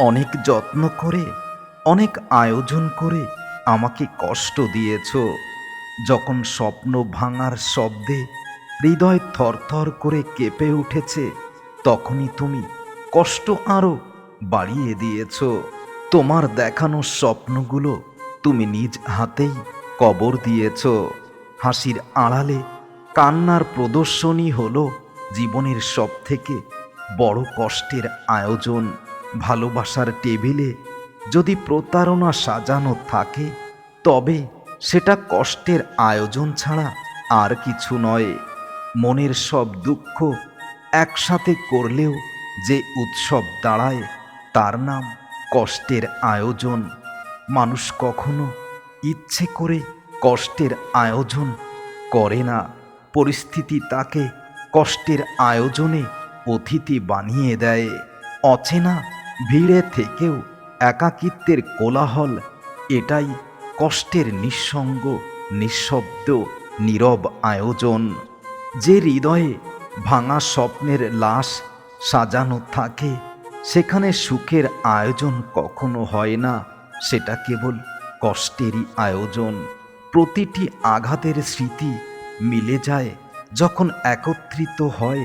অনেক যত্ন করে, অনেক আয়োজন করে আমাকে কষ্ট দিয়েছ। যখন স্বপ্ন ভাঙার শব্দে হৃদয় থরথর করে কেঁপে উঠেছে, তখনই তুমি কষ্ট আরও বাড়িয়ে দিয়েছ। তোমার দেখানো স্বপ্নগুলো তুমি নিজ হাতেই কবর দিয়েছ। হাসির আড়ালে কান্নার প্রদর্শনী হলো জীবনের সব থেকে বড় কষ্টের আয়োজন। ভালোবাসার টেবিলে যদি প্রতারণা সাজানো থাকে, তবে সেটা কষ্টের আয়োজন ছাড়া আর কিছু নয়। মনের সব দুঃখ একসাথে করলেও যে উৎসব দাঁড়ায়, তার নাম কষ্টের আয়োজন। মানুষ কখনো ইচ্ছে করে কষ্টের আয়োজন করে না। পরিস্থিতি তাকে কষ্টের আয়োজনে অতিথি বানিয়ে দেয়। অচেনা ভিড়ে থেকেও একাকিত্বের কোলাহল, এটাই কষ্টের নিঃসঙ্গ, নিঃশব্দ, নীরব আয়োজন, যে হৃদয়ে ভাঙা স্বপ্নের লাশ সাজানো থাকে, সেখানে সুখের আয়োজন কখনো হয় না, সেটা কেবল কষ্টেরই আয়োজন। প্রতিটি আঘাতের স্মৃতি মিলে যায় যখন একত্রিত হয়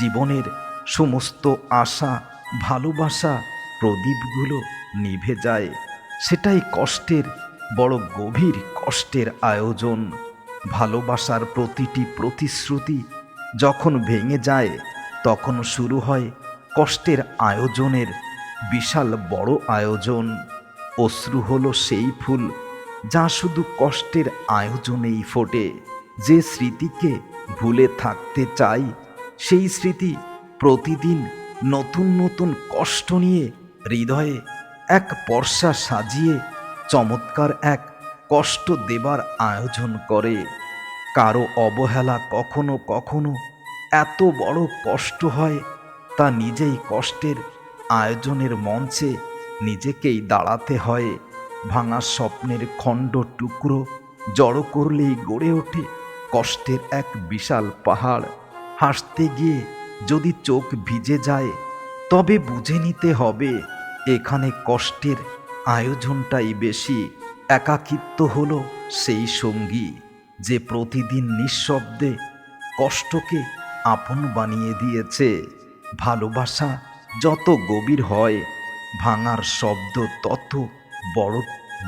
জীবনের সমস্ত আশা ভালোবাসা প্রদীপগুলো নিভে যায়। সেটাই কষ্টের, বড় গভীর কষ্টের আয়োজন। ভালোবাসার প্রতিটি প্রতিশ্রুতি যখন ভেঙে যায়, তখন শুরু হয় কষ্টের আয়োজনের বিশাল বড় আয়োজন। অশ্রু হলো সেই ফুল যা শুধু কষ্টের আয়োজনেই ফোটে। যে স্মৃতিকে ভুলে থাকতে চাই, সেই স্মৃতি প্রতিদিন নতুন নতুন কষ্ট নিয়ে হৃদয়ে এক পর্ষা সাজিয়ে চমৎকার এক কষ্ট দেবার আয়োজন করে। কারও অবহেলা কখনো কখনো এত বড় কষ্ট হয় তা নিজেই কষ্টের আয়োজনের মঞ্চে নিজেকেই দাঁড়াতে হয়। ভাঙা স্বপ্নের খণ্ড টুকরো জড়ো করলেই গড়ে ওঠে কষ্টের এক বিশাল পাহাড়। হাসতে গিয়ে যদি চোখ ভিজে যায়, তবে বুঝে নিতে হবে, এখানে কষ্টের আয়োজনটাই বেশি। একাকিত্ব হল সেই সঙ্গী যে প্রতিদিন নিঃশব্দে কষ্টকে আপন বানিয়ে দিয়েছে। ভালোবাসা যত গভীর হয়, ভাঙার শব্দ তত বড়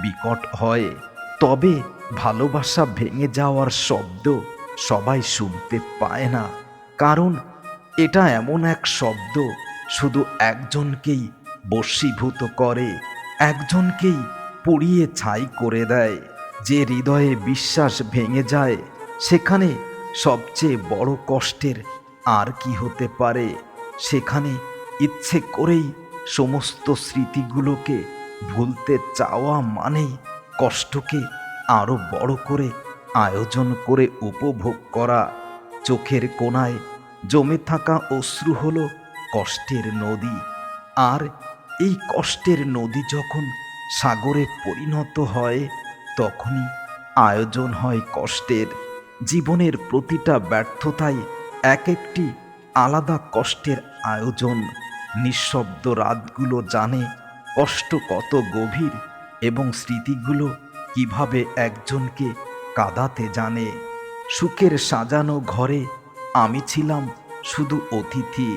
বিকট হয়। তবে ভালোবাসা ভেঙে যাওয়ার শব্দ সবাই শুনতে পায় না, কারণ এটা এমন এক শব্দ শুধু একজনকেই বশীভূত করে, একজনকেই পুড়িয়ে ছাই করে দেয়। যে হৃদয়ে বিশ্বাস ভেঙে যায়, সেখানে সবচেয়ে বড় কষ্টের আর কি হতে পারে? সেখানে ইচ্ছে করেই সমস্ত স্মৃতিগুলোকে ভুলতে চাওয়া মানেই কষ্টকে আরও বড় করে আয়োজন করে উপভোগ করা। চোখের কোনায় জমে থাকা অশ্রু হলো কষ্টের নদী। আর এই কষ্টের নদী যখন সাগরে পরিণত হয়, তখনই আয়োজন হয় কষ্টের। জীবনের প্রতিটা ব্যর্থতাই এক একটি আলাদা কষ্টের আয়োজন। নিঃশব্দ রাতগুলো জানে কষ্ট কত গভীর এবং স্মৃতিগুলো কীভাবে একজনকে কাঁদাতে জানে। সুখের সাজানো ঘরে আমি ছিলাম শুধু অতিথি,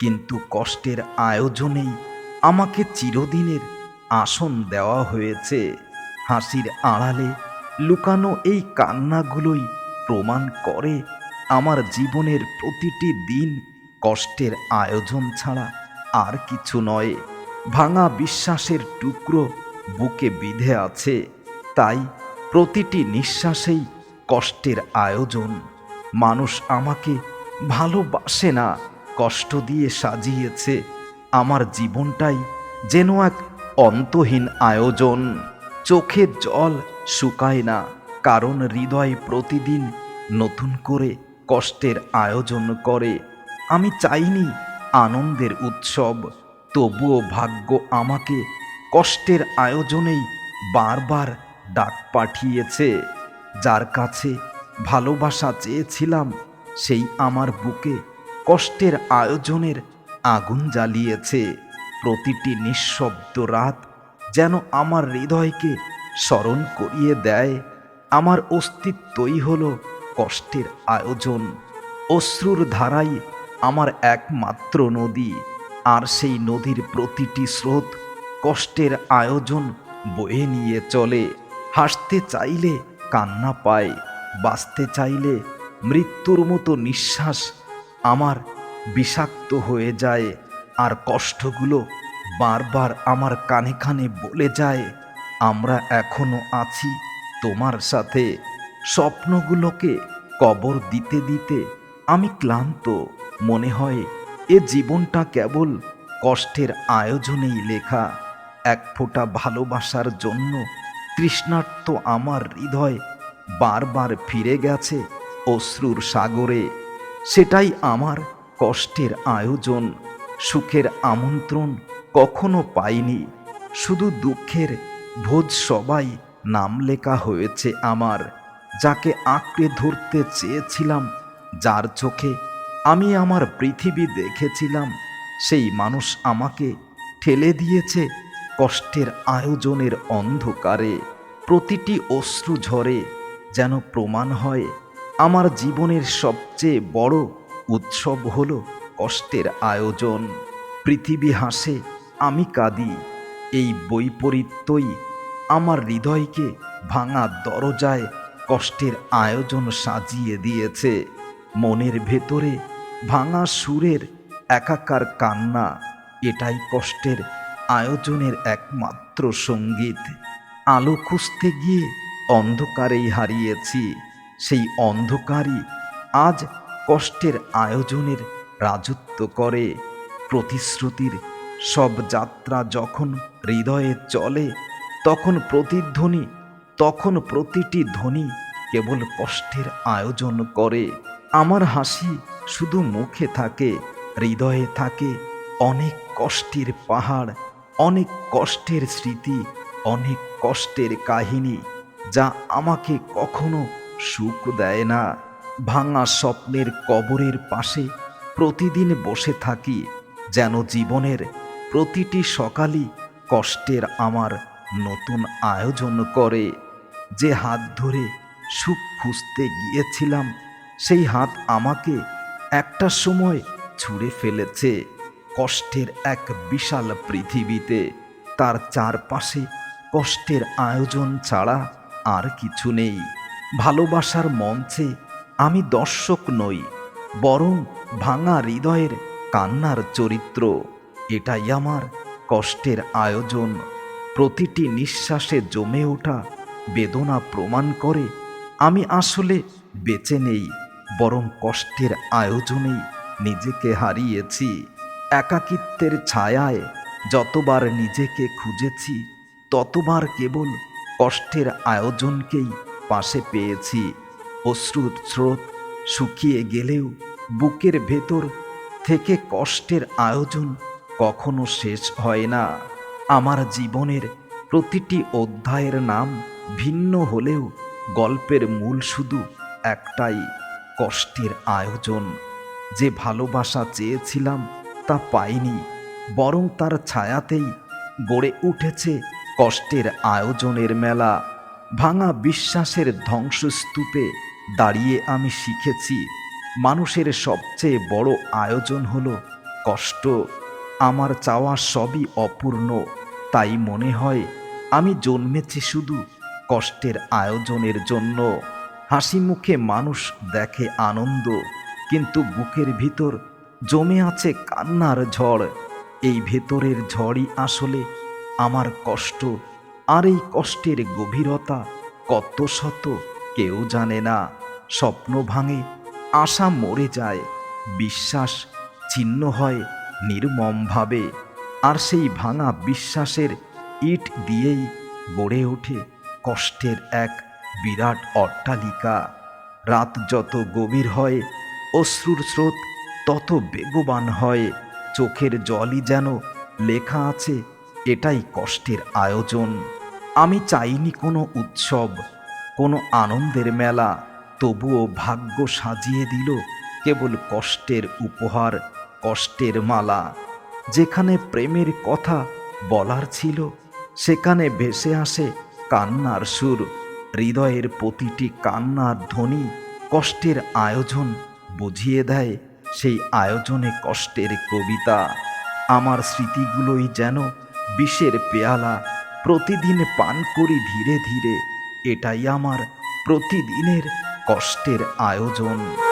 কিন্তু কষ্টের আয়োজনেই আমাকে চিরদিনের আসন দেওয়া হয়েছে। হাসির আড়ালে লুকানো এই কান্নাগুলোই প্রমাণ করে আমার জীবনের প্রতিটি দিন কষ্টের আয়োজন ছাড়া আর কিছু নয়। ভাঙা বিশ্বাসের টুকরো বুকে বিধে আছে। তাই প্রতিটি নিঃশ্বাসেই কষ্টের আয়োজন। মানুষ আমাকে ভালোবাসে না, কষ্ট দিয়ে সাজিয়েছে। আমার জীবনটাই যেন এক অন্তহীন আয়োজন। চোখে জল শুকায় না, কারণ হৃদয় প্রতিদিন নতুন করে কষ্টের আয়োজন করে। আমি চাইনি আনন্দের উৎসব, তবুও ভাগ্য আমাকে কষ্টের আয়োজনেই বারবার ডাক পাঠিয়েছে। যার কাছে ভালোবাসা চেয়েছিলাম, সেই আমার বুকে কষ্টের আয়োজনের আগুন জ্বালিয়েছে। প্রতিটি নিঃশব্দ রাত যেন আমার হৃদয়কে স্মরণ করিয়ে দেয়। আমার অস্তিত্বই হল কষ্টের আয়োজন। অশ্রুর ধারাই আমার একমাত্র নদী। আর সেই নদীর প্রতিটি স্রোত কষ্টের আয়োজন বয়ে নিয়ে চলে। হাসতে চাইলে কান্না পায়। বাঁচতে চাইলে মৃত্যুর মতো নিঃশ্বাস আমার বিষাক্ত হয়ে যায় আর কষ্টগুলো বারবার আমার কানে কানে বলে যায়। আমরা এখনও আছি তোমার সাথে। স্বপ্নগুলোকে কবর দিতে দিতে আমি ক্লান্ত। মনে হয় এ জীবনটা কেবল কষ্টের আয়োজনেই লেখা। এক ফোঁটা ভালোবাসার জন্য তৃষ্ণার্ত আমার হৃদয় বারবার ফিরে গেছে অশ্রুর সাগরে। সেটাই আমার কষ্টের আয়োজন, সুখের আমন্ত্রণ কখনো পাইনি। শুধু দুঃখের ভোজ সবাই নাম লেখা হয়েছে আমার, যাকে আঁকড়ে ধরতে চেয়েছিলাম, যার চোখে আমি আমার পৃথিবী দেখেছিলাম। সেই মানুষ আমাকে ঠেলে দিয়েছে কষ্টের আয়োজনের অন্ধকারে, প্রতিটি অশ্রু ঝরে। যেন প্রমাণ হয়, আমার জীবনের সবচেয়ে বড় উৎসব হল কষ্টের আয়োজন। পৃথিবী হাসে, আমি কাঁদি, এই বৈপরীত্যই আমার হৃদয়কে ভাঙা দরজায় কষ্টের আয়োজন সাজিয়ে দিয়েছে। মনের ভেতরে ভাঙা সুরের একাকার কান্না, এটাই কষ্টের আয়োজনের একমাত্র সংগীত। আলো খুঁজতে গিয়ে অন্ধকারেই হারিয়েছি। সেই অন্ধকারই আজ কষ্টের আয়োজনের রাজত্ব করে। প্রতিশ্রুতির সব যাত্রা যখন হৃদয়ে চলে, তখন প্রতিধ্বনি, তখন প্রতিটি ধ্বনি কেবল কষ্টের আয়োজন করে। আমার হাসি শুধু মুখে থাকে, হৃদয়ে থাকে অনেক কষ্টের পাহাড়, অনেক কষ্টের স্মৃতি, অনেক কষ্টের কাহিনী। যা আমাকে কখনো সুখ দেয় না। ভাঙা স্বপ্নের কবরের পাশে প্রতিদিন বসে থাকি, যেন জীবনের প্রতিটি সকালই কষ্টের আমার নতুন আয়োজন করে। যে হাত ধরে সুখ খুঁজতে গিয়েছিলাম, সেই হাত আমাকে একটা সময় ছুঁড়ে ফেলেছে। কষ্টের এক বিশাল পৃথিবীতে, তার চারপাশে কষ্টের আয়োজন ছাড়া আর কিছু নেই। ভালোবাসার মঞ্চে আমি দর্শক নই, বরং ভাঙা হৃদয়ের কান্নার চরিত্র। এটাই আমার কষ্টের আয়োজন। প্রতিটি নিঃশ্বাসে জমে ওঠা বেদনা প্রমাণ করে আমি আসলে বেঁচে নেই, বরং কষ্টের আয়োজনেই নিজেকে হারিয়েছি। একাকিত্বের ছায়ায় যতবার নিজেকে খুঁজেছি, ততবার কেবল কষ্টের আয়োজনকেই পাশে পেয়েছি। অশ্রুর স্রোত শুকিয়ে গেলেও বুকের ভেতর থেকে কষ্টের আয়োজন কখনো শেষ হয় না। আমার জীবনের প্রতিটি অধ্যায়ের নাম ভিন্ন হলেও গল্পের মূল শুধু একটাই, কষ্টের আয়োজন। যে ভালোবাসা চেয়েছিলাম তা পাইনি, বরং তার ছায়াতেই গড়ে উঠেছে কষ্টের আয়োজনের মেলা, ভাঙা বিশ্বাসের ধ্বংসস্তূপে দাঁড়িয়ে আমি শিখেছি, মানুষের সবচেয়ে বড় আয়োজন হলো কষ্ট। আমার চাওয়া সবই অপূর্ণ, তাই মনে হয় আমি জন্মেছি শুধু কষ্টের আয়োজনের জন্য। হাসি মুখে মানুষ দেখে আনন্দ, কিন্তু বুকের ভিতর জমে আছে কান্নার ঝড়। এই ভেতরের ঝড়ই আসলে আমার কষ্ট আর এই কষ্টের গভীরতা কত শত কেউ জানে না। স্বপ্ন ভাঙে, আশা মরে যায়, বিশ্বাস ছিন্ন হয় নির্মমভাবে। আর সেই ভাঙা বিশ্বাসের ইট দিয়েই গড়ে ওঠে কষ্টের এক বিরাট অট্টালিকা। রাত যত গভীর হয়, অশ্রুর স্রোত তত বেগবান হয়। চোখের জলই যেন লেখা আছে এটাই কষ্টের আয়োজন। আমি চাইনি কোনো উৎসব, কোনো আনন্দের মেলা, তবুও ভাগ্য সাজিয়ে দিল কেবল কষ্টের উপহার, কষ্টের মালা। যেখানে প্রেমের কথা বলার ছিল, সেখানে ভেসে আসে কান্নার সুর। হৃদয়ের প্রতিটি কান্নার ধ্বনি কষ্টের আয়োজন বুঝিয়ে দেয়, সেই আয়োজনে কষ্টের কবিতা। আমার স্মৃতিগুলোই যেন বিষের পেয়ালা প্রতিদিন পান করি ধীরে ধীরে। এটাই আমার প্রতিদিনের কষ্টের আয়োজন।